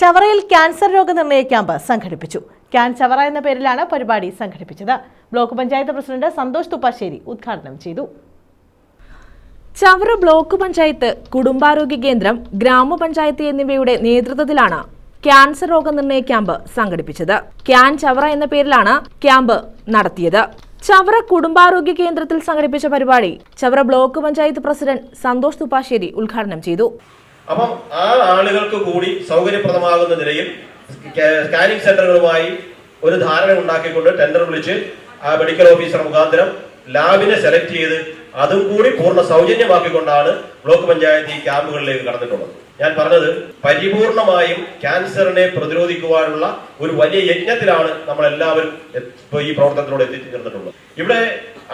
ചവറയിൽ cancer രോഗനിർണയ camp സംഘടിപ്പിച്ചു. Can Chavara എന്ന പേരിലാണ് പരിപാടി സംഘടിപ്പിച്ചത്. ബ്ലോക്ക് പഞ്ചായത്ത് പ്രസിഡന്റ് സന്തോഷ് തുപ്പാശ്ശേരി ഉദ്ഘാടനം ചെയ്തു. ചവറ ബ്ലോക്ക് പഞ്ചായത്ത് കുടുംബാരോഗ്യ കേന്ദ്രം ഗ്രാമപഞ്ചായത്ത് എന്നിവയുടെ നേതൃത്വത്തിലാണ് ക്യാൻസർ രോഗനിർണയ ക്യാമ്പ് സംഘടിപ്പിച്ചത്. ക്യാൻ ചവറ എന്ന പേരിലാണ് ക്യാമ്പ് നടത്തിയത്. ചവറ കുടുംബാരോഗ്യ കേന്ദ്രത്തിൽ സംഘടിപ്പിച്ച പരിപാടി ചവറ ബ്ലോക്ക് പഞ്ചായത്ത് പ്രസിഡന്റ് സന്തോഷ് തുപ്പാശ്ശേരി ഉദ്ഘാടനം ചെയ്തു. അപ്പം ആ ആളുകൾക്ക് കൂടി സൗകര്യപ്രദമാകുന്ന നിലയിൽ സ്കാനിങ് സെന്ററുകളുമായി ഒരു ധാരണ ഉണ്ടാക്കിക്കൊണ്ട് ടെൻഡർ വിളിച്ച് ആ മെഡിക്കൽ ഓഫീസർ മുഖാന്തരം ലാബിനെ സെലക്ട് ചെയ്ത് അതും കൂടി പൂർണ സൗജന്യമാക്കിക്കൊണ്ടാണ് ബ്ലോക്ക് പഞ്ചായത്ത് ഈ ക്യാമ്പുകളിലേക്ക് കടന്നിട്ടുള്ളത്. ഞാൻ പറഞ്ഞത് പരിപൂർണമായും ക്യാൻസറിനെ പ്രതിരോധിക്കുവാനുള്ള ഒരു വലിയ യജ്ഞത്തിലാണ് നമ്മൾ എല്ലാവരും ഈ പ്രവർത്തനത്തിലൂടെ എത്തിച്ചേർന്നിട്ടുള്ളത് ഇവിടെ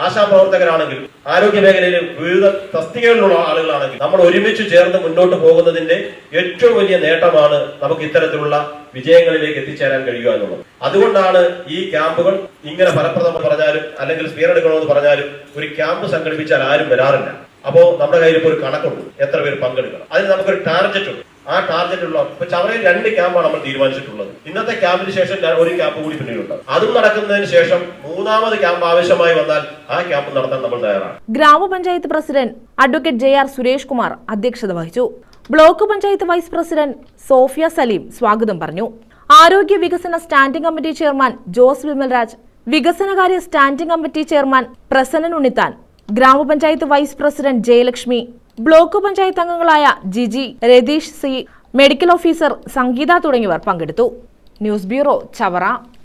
ആശാപ്രവർത്തകരാണെങ്കിൽ ആരോഗ്യ മേഖലയിൽ വിവിധ തസ്തികകളിലുള്ള ആളുകളാണെങ്കിൽ നമ്മൾ ഒരുമിച്ച് ചേർന്ന് മുന്നോട്ട് പോകുന്നതിന്റെ ഏറ്റവും വലിയ നേട്ടമാണ് നമുക്ക് ഇത്തരത്തിലുള്ള വിജയങ്ങളിലേക്ക് എത്തിച്ചേരാൻ കഴിയുക എന്നുള്ളത്. അതുകൊണ്ടാണ് ഈ ക്യാമ്പുകൾ ഇങ്ങനെ ഫലപ്രദം പറഞ്ഞാലും അല്ലെങ്കിൽ സ്പീർ എടുക്കണമെന്ന് പറഞ്ഞാലും ഒരു ക്യാമ്പ് സംഘടിപ്പിച്ചാൽ ആരും വരാറില്ല. അപ്പോ നമ്മുടെ കയ്യിൽ ഇപ്പോൾ ഒരു കണക്കുണ്ട്. എത്ര പേര് പങ്കെടുക്കണം. അതിന് നമുക്കൊരു ടാർഗറ്റ് ഉണ്ട് ആ ടാർഗറ്റ് ഉള്ള ചവറയിൽ രണ്ട് ക്യാമ്പാണ് നമ്മൾ തീരുമാനിച്ചിട്ടുള്ളത്. ഇന്നത്തെ ക്യാമ്പിന് ശേഷം ഒരു ക്യാമ്പ് കൂടി പിന്നീടുണ്ട് അതും നടക്കുന്നതിന് ശേഷം മൂന്നാമത് ക്യാമ്പ് ആവശ്യമായി വന്നാൽ ആ ക്യാമ്പ് നടത്താൻ നമ്മൾ തയ്യാറാണ്. ഗ്രാമപഞ്ചായത്ത് president advocate J R Suresh Kumar അധ്യക്ഷത വഹിച്ചു. Block panchayat vice president Sofia Salim സ്വാഗതം പറഞ്ഞു. ആരോഗ്യ വികസന standing committee chairman Jose Vimalraj വികസനകാര്യ standing committee chairman Prasannan Unnithan ഗ്രാമപഞ്ചായത്ത് vice president Jayalakshmi block panchayat അംഗങ്ങളായ Jiji Ratheesh C medical officer Sangeetha തുടങ്ങിയവർ പങ്കെടുത്തു. News bureau Chavara.